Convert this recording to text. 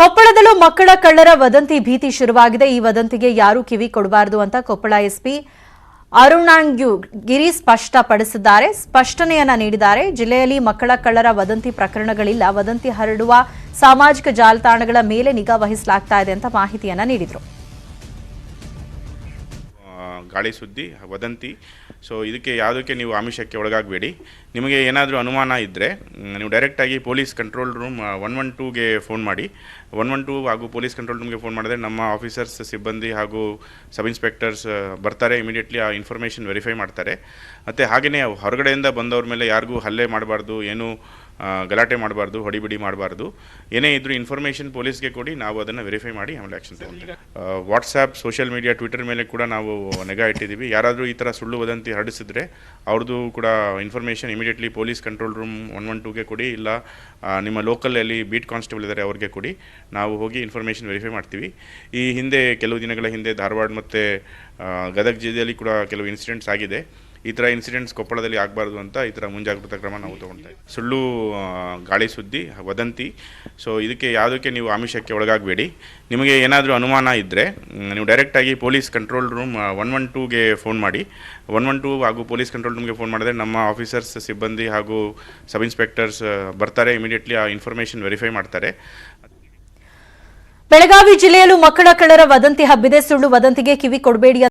ಕೊಪ್ಪಳದಲ್ಲೂ ಮಕ್ಕಳ ಕಳ್ಳರ ವದಂತಿ ಭೀತಿ ಶುರುವಾಗಿದೆ. ಈ ವದಂತಿಗೆ ಯಾರೂ ಕಿವಿ ಕೊಡಬಾರದು ಅಂತ ಕೊಪ್ಪಳ ಎಸ್ಪಿ ಅರುಣಾಂಗ್ಯು ಗಿರಿ ಸ್ಪಷ್ಟಪಡಿಸಿದ್ದಾರೆ. ಸ್ಪಷ್ಟನೆಯನ್ನ ನೀಡಿದ್ದಾರೆ. ಜಿಲ್ಲೆಯಲ್ಲಿ ಮಕ್ಕಳ ಕಳ್ಳರ ವದಂತಿ ಪ್ರಕರಣಗಳಿಲ್ಲ. ವದಂತಿ ಹರಡುವ ಸಾಮಾಜಿಕ ಜಾಲತಾಣಗಳ ಮೇಲೆ ನಿಗಾ ವಹಿಸಲಾಗ್ತಾ ಇದೆ ಅಂತ ಮಾಹಿತಿಯನ್ನ ನೀಡಿದರು. ಗಾಳಿ ಸುದ್ದಿ, ವದಂತಿ. ಸೊ ಇದಕ್ಕೆ ಯಾವುದಕ್ಕೆ ನೀವು ಆಮಿಷಕ್ಕೆ ಒಳಗಾಗಬೇಡಿ. ನಿಮಗೆ ಏನಾದರೂ ಅನುಮಾನ ಇದ್ದರೆ ನೀವು ಡೈರೆಕ್ಟಾಗಿ police control room one one ಟೂಗೆ phone ಮಾಡಿ. ಒನ್ ಒನ್ ಟೂ ಹಾಗೂ ಪೊಲೀಸ್ ಕಂಟ್ರೋಲ್ ರೂಮ್ಗೆ ಫೋನ್ ಮಾಡಿದ್ರೆ ನಮ್ಮ ಆಫೀಸರ್ಸ್ ಸಿಬ್ಬಂದಿ ಹಾಗೂ ಸಬ್ ಇನ್ಸ್ಪೆಕ್ಟರ್ಸ್ ಬರ್ತಾರೆ ಇಮಿಡಿಯೇಟ್ಲಿ ಆ ಇನ್ಫಾರ್ಮೇಷನ್ ವೆರಿಫೈ ಮಾಡ್ತಾರೆ. ಮತ್ತು ಹಾಗೆಯೇ ಹೊರಗಡೆಯಿಂದ ಬಂದವ್ರ ಮೇಲೆ ಯಾರಿಗೂ ಹಲ್ಲೆ ಮಾಡಬಾರ್ದು ಏನು ಗಲಾಟೆ ಮಾಡಬಾರ್ದು ಹೊಡಿಬಿಡಿ ಮಾಡಬಾರ್ದು. ಏನೇ ಇದ್ರೂ ಇನ್ಫಾರ್ಮೇಷನ್ ಪೊಲೀಸ್ಗೆ ಕೊಡಿ ನಾವು ಅದನ್ನು ವೆರಿಫೈ ಮಾಡಿ ಆಮೇಲೆ ಆ್ಯಕ್ಷನ್ ತಗೊಳ್ತೀವಿ. ವಾಟ್ಸಾಪ್ ಸೋಷಿಯಲ್ ಮೀಡಿಯಾ ಟ್ವಿಟರ್ ಮೇಲೆ ಕೂಡ ನಾವು ನೆಗಾ ಇಟ್ಟಿದ್ದೀವಿ. ಯಾರಾದರೂ ಈ ಥರ ಸುಳ್ಳು ವದಂತಿ ಹರಡಿಸಿದ್ರೆ ಅವ್ರದ್ದು ಕೂಡ information immediately police control room one one ಟೂಗೆ ಕೊಡಿ, ಇಲ್ಲ ನಿಮ್ಮ ಲೋಕಲಲ್ಲಿ ಬೀಟ್ ಕಾನ್ಸ್ಟೇಬಲ್ ಇದ್ದಾರೆ ಅವ್ರಿಗೆ ಕೊಡಿ. ನಾವು ಹೋಗಿ ಇನ್ಫಾರ್ಮೇಷನ್ ವೆರಿಫೈ ಮಾಡ್ತೀವಿ. ಈ ಹಿಂದೆ, ಕೆಲವು ದಿನಗಳ ಹಿಂದೆ ಧಾರವಾಡ ಮತ್ತು ಗದಗ ಜಿಲ್ಲೆಯಲ್ಲಿ ಕೂಡ ಕೆಲವು ಇನ್ಸಿಡೆಂಟ್ಸ್ ಆಗಿದೆ. ಈ ಥರ ಇನ್ಸಿಡೆಂಟ್ಸ್ ಕೊಪ್ಪಳದಲ್ಲಿ ಆಗಬಾರ್ದು ಅಂತ ಈ ಥರ ಮುಂಜಾಗ್ರತಾ ಕ್ರಮ ನಾವು ತೊಗೊಳ್ತಾ ಇದ್ದೀವಿ ಸುಳ್ಳು ಗಾಳಿ ಸುದ್ದಿ, ವದಂತಿ. ಸೊ ಇದಕ್ಕೆ ಯಾವುದಕ್ಕೆ ನೀವು ಆಮಿಷಕ್ಕೆ ಒಳಗಾಗಬೇಡಿ. ನಿಮಗೆ ಏನಾದರೂ ಅನುಮಾನ ಇದ್ದರೆ ನೀವು ಡೈರೆಕ್ಟಾಗಿ police control room one one ಟೂಗೆ phone ಮಾಡಿ. ಒನ್ ಒನ್ ಟೂ ಹಾಗೂ ಪೊಲೀಸ್ ಕಂಟ್ರೋಲ್ ರೂಮ್ಗೆ ಫೋನ್ ಮಾಡಿದ್ರೆ ನಮ್ಮ ಆಫೀಸರ್ಸ್ ಸಿಬ್ಬಂದಿ ಹಾಗೂ ಸಬ್ ಇನ್ಸ್ಪೆಕ್ಟರ್ಸ್ ಬರ್ತಾರೆ ಇಮಿಡಿಯೇಟ್ಲಿ ಆ ಇನ್ಫಾರ್ಮೇಷನ್ ವೆರಿಫೈ ಮಾಡ್ತಾರೆ. ಬೆಳಗಾವಿ ಜಿಲ್ಲೆಯಲ್ಲೂ ಮಕ್ಕಳ ಕಳ್ಳರ ವದಂತಿ ಹಬ್ಬಿದೆ. ಸುಳ್ಳು ವದಂತಿಗೆ ಕಿವಿ ಕೊಡಬೇಡಿ